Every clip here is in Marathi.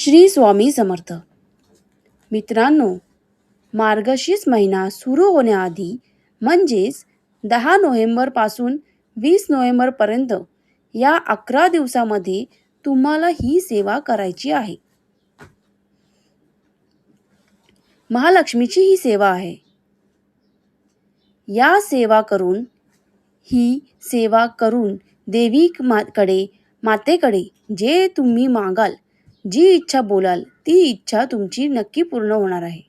श्री स्वामी समर्थ. मित्रांनो मार्गशीर्ष महिना सुरू होण्याआधी म्हणजेच दहा नोव्हेंबरपासून वीस नोव्हेंबरपर्यंत या अकरा दिवसामध्ये तुम्हाला ही सेवा करायची आहे. महालक्ष्मीची ही सेवा आहे. या सेवा करून ही सेवा करून देवी माकडे मातेकडे जे तुम्ही मागाल जी इच्छा बोलाल ती इच्छा तुमची नक्की पूर्ण होणार आहे.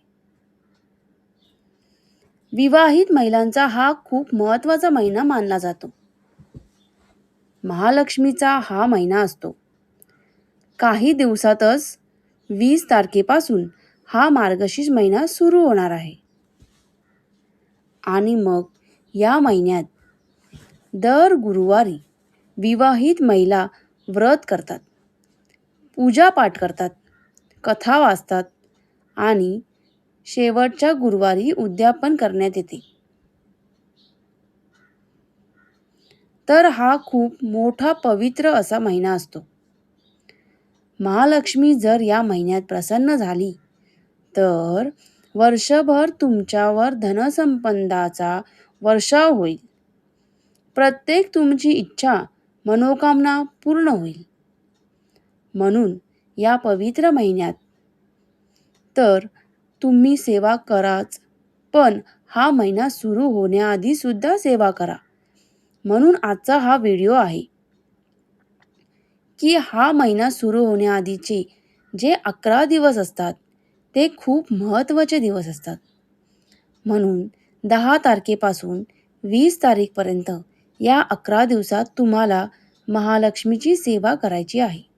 विवाहित महिलांचा हा खूप महत्त्वाचा महिना मानला जातो. महालक्ष्मीचा हा महिना असतो. काही दिवसातच वीस तारखेपासून हा मार्गशीर्ष महिना सुरू होणार आहे. आणि मग या महिन्यात दर गुरुवारी विवाहित महिला व्रत करतात. पूजापाठ करतात कथा वाचतात आणि शेवटच्या गुरुवारी उद्यापन करण्यात येते. तर हा खूप मोठा पवित्र असा महिना असतो. महालक्ष्मी जर या महिन्यात प्रसन्न झाली तर वर्षभर तुमच्यावर धनसंपदाचा वर्षाव होईल. प्रत्येक तुमची इच्छा मनोकामना पूर्ण होईल. म्हणून या पवित्र महिन्यात. तर तुम्ही सेवा कराच पण हा महिना सुरू होण्याआधी सुद्धा सेवा करा म्हणून आजचा हा व्हिडिओ आहे. की हा महिना सुरू होण्याआधीचे जे अकरा दिवस असतात ते खूप महत्त्वाचे दिवस असतात. म्हणून दहा तारखेपासून वीस तारीखपर्यंत या अकरा दिवसात तुम्हाला महालक्ष्मीची सेवा करायची आहे.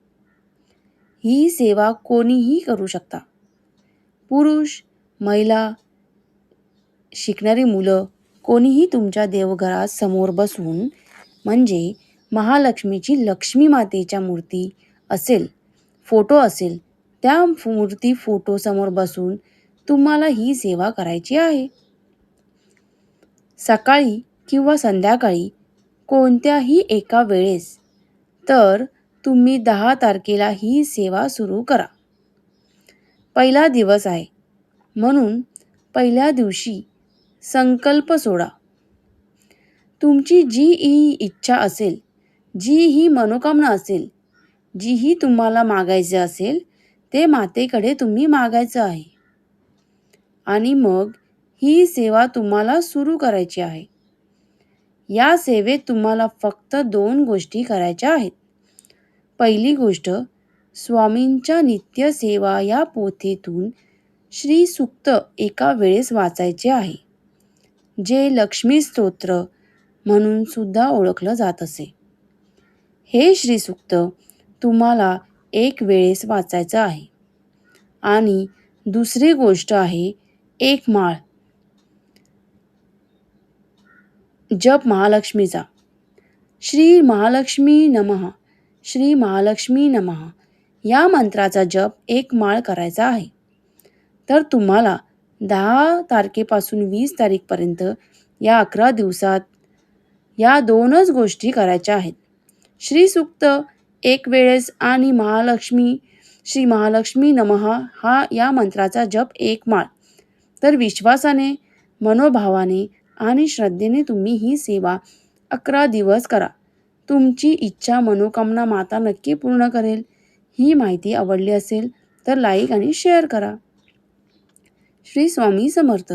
ही सेवा कोणीही करू शकता. पुरुष महिला शिकणारी मुलं कोणीही तुमच्या देवघरात समोर बसून म्हणजे महालक्ष्मीची लक्ष्मी मातेच्या मूर्ती असेल फोटो असेल त्या मूर्ती फोटोसमोर बसून तुम्हाला ही सेवा करायची आहे. सकाळी किंवा संध्याकाळी कोणत्याही एका वेळेस तर तुम्ही दहा तारखेला ही सेवा सुरू करा. पहिला दिवस आहे. म्हणून पहिल्या दिवशी संकल्प सोडा. तुमची जी ही इच्छा असेल जी ही मनोकामना असेल जी ही तुम्हाला मागायचे असेल ते मातेकडे तुम्ही मागायचं आहे. आणि मग ही सेवा तुम्हाला सुरू करायची आहे. या सेवेत तुम्हाला फक्त दोन गोष्टी करायच्या आहेत. पहिली गोष्ट स्वामींच्या नित्य सेवा या पोथीतून श्री सुक्त एका वेळेस वाचायचे आहे जे लक्ष्मी स्तोत्र म्हणून सुद्धा ओळखलं जात असे. हे श्रीसुक्त तुम्हाला एक वेळेस वाचायचं आहे. आणि दुसरी गोष्ट आहे एक माळ. जप महालक्ष्मीचा. श्री महालक्ष्मी नमः. श्री महालक्ष्मी नमः. या मंत्राचा जप एक माळ करायचा आहे. तर तुम्हाला दहा तारखेपासून वीस तारीखपर्यंत या अकरा दिवसात या दोनच गोष्टी करायच्या आहेत. श्रीसुक्त एक वेळेस आणि महालक्ष्मी श्री महालक्ष्मी नमः हा या मंत्राचा जप एक माळ. तर विश्वासाने मनोभावाने आणि श्रद्धेने तुम्ही ही सेवा अकरा दिवस करा. तुमची इच्छा मनोकामना माता नक्की पूर्ण करेल. ही माहिती आवडली असेल तर लाईक आणि शेअर करा. श्री स्वामी समर्थ.